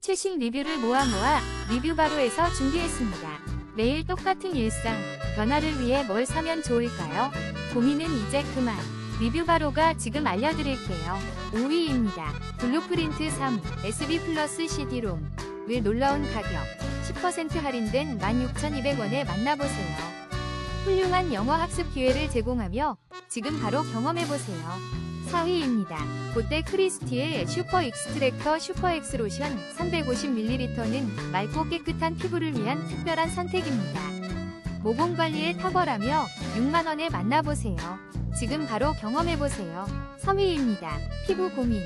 최신 리뷰를 모아 모아 리뷰 바로에서 준비했습니다. 매일 똑같은 일상, 변화를 위해 뭘 사면 좋을까요? 고민은 이제 그만. 리뷰 바로가 지금 알려드릴게요. 5위입니다. 블루프린트 3 SB 플러스 CD롬. 왜 놀라운 가격 10% 할인된 16,200원에 만나보세요. 훌륭한 영어 학습 기회를 제공하며 지금 바로 경험해보세요. 4위입니다. 롯데 크리스티의 슈퍼 익스트랙터 슈퍼 엑스 로션 350ml는 맑고 깨끗한 피부를 위한 특별한 선택입니다. 모공 관리에 탁월하며 6만원에 만나보세요. 지금 바로 경험해보세요. 3위입니다. 피부 고민.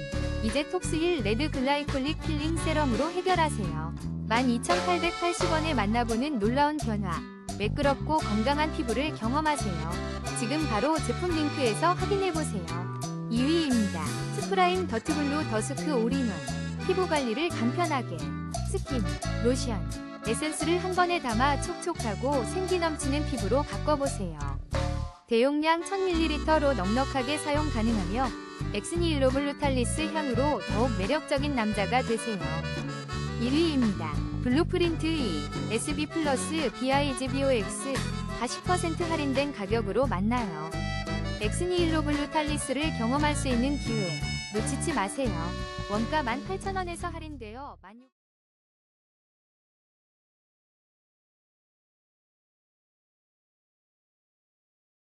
이제 톡스1 레드 글라이콜릭 필링 세럼으로 해결하세요. 12,880원에 만나보는 놀라운 변화. 매끄럽고 건강한 피부를 경험하세요. 지금 바로 제품 링크에서 확인해보세요. 2위입니다. 스프라임 더트블루 더스크 올인원. 피부 관리를 간편하게. 스킨, 로션, 에센스를 한 번에 담아 촉촉하고 생기 넘치는 피부로 바꿔보세요. 대용량 1000ml로 넉넉하게 사용 가능하며 엑스니일로블루탈리스 향으로 더욱 매력적인 남자가 되세요. 1위입니다. 블루프린트 2 SB 플러스 BIG BOX 40% 할인된 가격으로 만나요. 엑스니일로 블루 탈리스를 경험할 수 있는 기회 놓치지 마세요. 원가 18,000원에서 할인되어 16,000원